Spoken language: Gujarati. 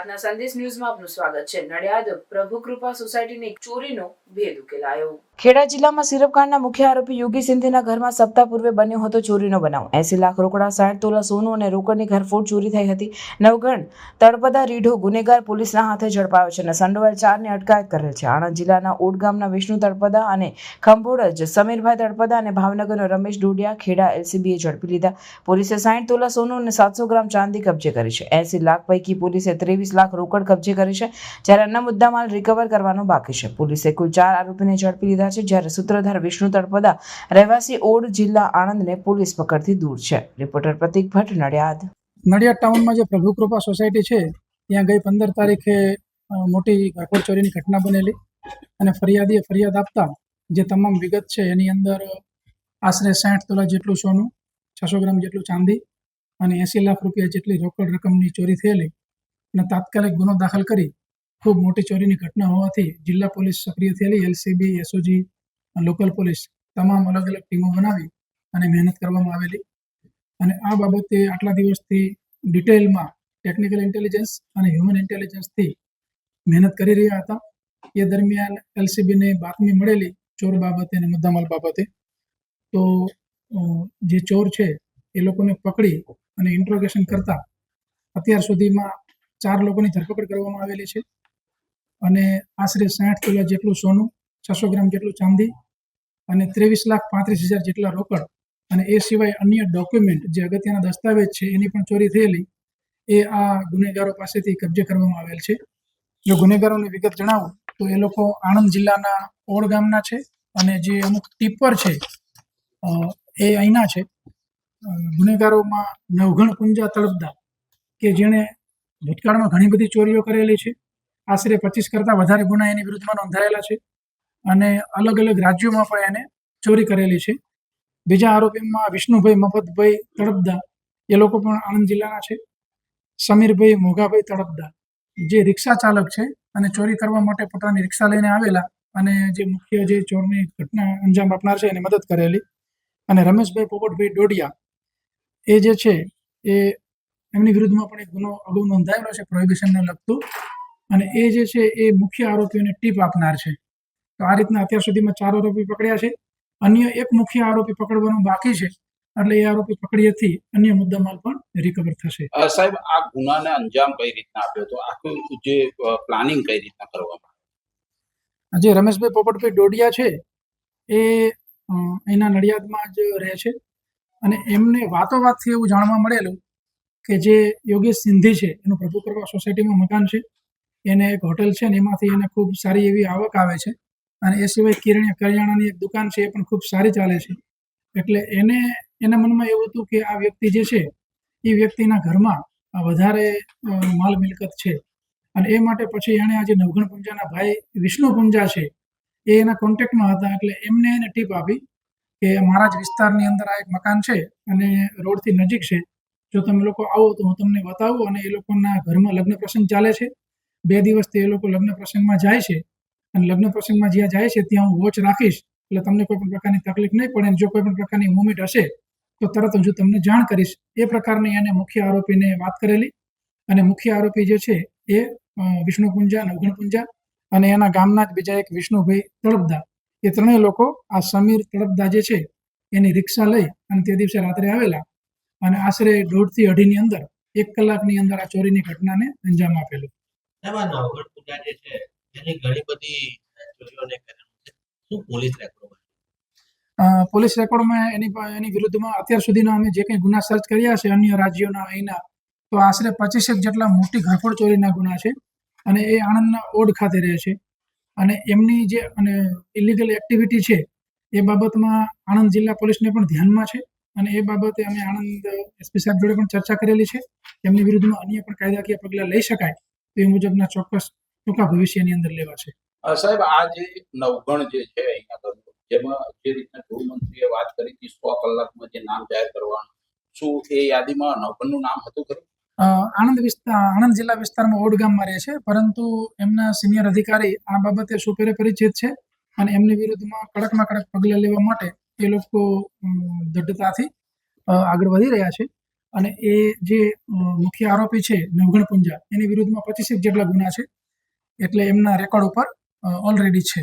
નડિયાદના સંદેશ ન્યૂઝમાં આપનું સ્વાગત છે. નડિયાદ પ્રભુ કૃપા સોસાયટીની ચોરીનો ભેદ ઉકેલાયો. ખેડા જિલ્લામાં સિરપકાંડના મુખ્ય આરોપી યોગી સિંધીના ઘરમાં સપ્તાહ પૂર્વે બન્યો હતો ચોરીનો બનાવ. એસી લાખ રોકડા, સાઠ તોલા સોનું અને રોકડની ઘરફોડ ચોરી થઈ હતી. નવગણ, તળપદા, રીઢો, ગુનેગાર પોલીસના હાથે ઝડપાયો છે અને સંડોવાલ ચારને અટકાયત કરેલ છે. આણંદ જિલ્લાના ઓડ ગામના વિષ્ણુ તળપદા અને ખંભોડજ સમીરભાઈ તળપદા અને ભાવનગરનો રમેશ ડોડિયા ખેડા એલસીબીએ ઝડપી લીધા. પોલીસે સાઠ તોલા સોનું અને સાતસો ગ્રામ ચાંદી કબજે કરી છે. એસી લાખ પૈકી પોલીસે ત્રેવીસ લાખ રોકડ કબજે કરી છે, જ્યારે અન્ય મુદ્દામાલ રિકવર કરવાનો બાકી છે. પોલીસે કુલ ચાર આરોપીને ઝડપી લીધા છે જ્યારે સૂત્રધાર વિષ્ણુ તળપદા રહેવાસી ઓડ જિલ્લા આણંદને પોલીસ પકડથી દૂર છે. રિપોર્ટર પ્રતિક ભટ્ટ, નડિયાદ. નડિયાદ ટાઉનમાં જે પ્રભુ કૃપા સોસાયટી છે, ત્યાં ગઈ પંદર તારીખે મોટી ઘરફોડ ચોરીની ઘટના બનેલી અને ફરિયાદીએ ફરિયાદ આપતા જે તમામ વિગત છે એની અંદર આશરે સાઠ તોલા જેટલું સોનું, છસો ગ્રામ જેટલું ચાંદી અને એંસી લાખ રૂપિયા જેટલી રોકડ રકમની ચોરી થયેલી અને તાત્કાલિક ગુનો દાખલ કરી ખૂબ મોટી ચોરીની ઘટના હોવાથી જિલ્લા પોલીસ સક્રિય થયેલી એલસીબી, એસઓજી, લોકલ પોલીસ તમામ અલગ અલગ ટીમો બનાવી અને મહેનત કરવામાં આવેલી. અને આ બાબતે આટલા દિવસથી ડિટેલમાં ટેકનિકલ ઇન્ટેલિજન્સ અને હ્યુમન ઇન્ટેલિજન્સથી મહેનત કરી રહ્યા હતા. એ દરમિયાન એલસીબીને બાતમી મળેલી ચોર બાબતે અને મુદ્દામાલ બાબતે. તો જે ચોર છે એ લોકોને પકડી અને ઇન્ટ્રોગેશન કરતા અત્યાર સુધીમાં ચાર લોકોની ધરપકડ કરવામાં આવેલી છે. અને આશરે સાઠ કિલો જેટલું સોનું, છસો ગ્રામ જેટલું ચાંદી અને ત્રેવીસ લાખ પાંત્રીસ હજાર જેટલા રોકડ અને એ સિવાય અન્ય ડોક્યુમેન્ટ જે અગત્યના દસ્તાવેજ છે એની પણ ચોરી થયેલી, એ આ ગુનેગારો પાસેથી કબજે કરવામાં આવેલ છે. જો ગુનેગારોની વિગત જણાવું, તો એ લોકો આણંદ જિલ્લાના ઓળ ગામના છે અને જે અમુક ટીપર છે એ અહીંના છે. ગુનેગારોમાં નવઘણ પુંજા તળપદા કે જેણે ભૂતકાળમાં ઘણી બધી ચોરીઓ કરેલી છે. આશરે પચીસ કરતાં વધારે ગુના એની વિરુદ્ધમાં નોંધાયેલા છે અને અલગ અલગ રાજ્યોમાં પણ એને ચોરી કરેલી છે. બીજા આરોપીમાં વિષ્ણુભાઈ મફતભાઈ તડપદા, એ લોકો પણ આણંદ જિલ્લાના છે. સમીરભાઈ મોઘાભાઈ તડપદા, જે રિક્ષા ચાલક છે અને ચોરી કરવા માટે પોતાની રિક્ષા લઈને આવેલા અને જે મુખ્ય જે ચોરની ઘટના અંજામ આપનાર છે એને મદદ કરેલી. અને રમેશભાઈ પોપટભાઈ ડોડિયા, એ જે છે એ એમની વિરુદ્ધમાં પણ એક ગુનો અગાઉ નોંધાયેલો છે પ્રોહિબિશનને લગતું. અને એ જે છે એ મુખ્ય આરોપીઓને ટીપ આપનાર છે. તો આ રીતના અત્યાર સુધીમાં ચાર આરોપી પકડ્યા છે. અન્ય એક મુખ્ય આરોપી પકડવાનું બાકી છે. એટલે એ આરોપી પકડીએથી અન્ય મુદ્દામાલ પણ રિકવર થશે. સાહેબ આ ગુનાને અંજામ કઈ રીતના આપ્યો તો આખું જે પ્લાનિંગ કઈ રીતના કરવામાં જે રમેશભાઈ પોપટભાઈ ડોડિયા છે. એ એના નડિયાદમાં જ રહે છે. અને એમને વાતો વાતથી એવું જાણવા મળેલું કે જે યોગેશ સિંધી છે એનું પ્રભુ કરવા સોસાયટીમાં મકાન છે. એને એક હોટેલ છે ને એમાંથી એને ખૂબ સારી એવી આવક આવે છે. અને એ સિવાય કિરણ્ય કરિયાણાની એક દુકાન છે એ પણ ખૂબ સારી ચાલે છે. એટલે એને, એના મનમાં એવું હતું કે આ વ્યક્તિ જે છે, એ વ્યક્તિના ઘરમાં વધારે માલ મિલકત છે. અને એ માટે પછી એણે આજે નવઘણ પુંજાના ભાઈ વિષ્ણુ પુંજા છે, એ એના કોન્ટેક્ટમાં હતા એટલે એમને એને ટીપ આપી કે મારા જ વિસ્તારની અંદર આ એક મકાન છે અને રોડથી નજીક છે. જો તમે લોકો આવો તો હું તમને બતાવું અને એ લોકોના ઘરમાં લગ્ન પ્રસંગ ચાલે છે. બે દિવસથી એ લોકો લગ્ન પ્રસંગમાં જાય છે. અને લગ્ન પ્રસંગમાં જ્યાં જાય છે, ત્યાં હું વોચ રાખીશ. એટલે તમને કોઈ પણ પ્રકારની તકલીફ નહીં પડે જો કોઈ પણ પ્રકારની મુવમેન્ટ હશે, તો તરત હું તમને જાણ કરીશ. એ પ્રકારની એને મુખ્ય આરોપીને વાત કરેલી. અને મુખ્ય આરોપી જે છે, એ વિષ્ણુ પૂંજા અને ઉગણ પૂંજા અને એના ગામના જ બીજા એક વિષ્ણુભાઈ તળપદા. એ ત્રણેય લોકો, આ સમીર તળપદા જે છે, એની રિક્ષા લઈ અને તે દિવસે રાત્રે આવેલા. અને આશરે દોઢથી અઢીની અંદર, એક કલાકની અંદર આ ચોરીની ઘટનાને અંજામ આપેલું. એમાં નવગઢ પૂજા જે છે, એની ઘણી બધી ચોરીઓને કરેલું છે. શું પોલીસ રેકોર્ડ પોલીસ રેકોર્ડમાં એની એની વિરુદ્ધમાં અત્યાર સુધીના અમે જે કંઈ ગુના સર્ચ કર્યા છે, અન્ય રાજ્યોના અહીંના, તો આશરે પચીસેક જેટલા મોટી ઘરફોડ ચોરીના ગુના છે અને એ આણંદના ઓડ ખાતે રહે છે. અને એમની જે, અને ઇલીગલ એક્ટિવિટી છે, એ બાબતમાં આણંદ જિલ્લા પોલીસને પણ ધ્યાનમાં છે અને એ બાબતે અમે આણંદ એસપી સાહેબ જોડે પણ ચર્ચા કરેલી છે. એમની વિરુદ્ધમાં અન્ય પણ કાયદાકીય પગલાં લઈ શકાય. તો મુજબના ચોક્કસ ટૂંકા ભવિષ્યની અંદર લેવા છે સાહેબ આ જે નવગણ જે છે અહીંયા જેમાં જે રીતના ગૃહમંત્રીએ વાત કરી હતી સો કલાકમાં જે નામ જાહેર કરવાનું શું એ યાદીમાં નવગણનું નામ હતું ખરું? આણંદ વિસ્તાર આણંદ જિલ્લા વિસ્તારમાં ઓડ ગામમાં રહે છે પરંતુ એમના સિનિયર અધિકારી આ બાબતે સુપેરે પરિચિત છે અને એમની વિરુદ્ધમાં કડકમાં કડક પગલાં લેવા માટે એ લોકો અમ, દૃઢતાથી આગળ વધી રહ્યા છે. અને એ જે મુખ્ય આરોપી છે નવગણ પુંજા, એની વિરુદ્ધમાં પચીસેક જેટલા ગુના છે, એટલે એમના રેકોર્ડ ઉપર ઓલરેડી છે.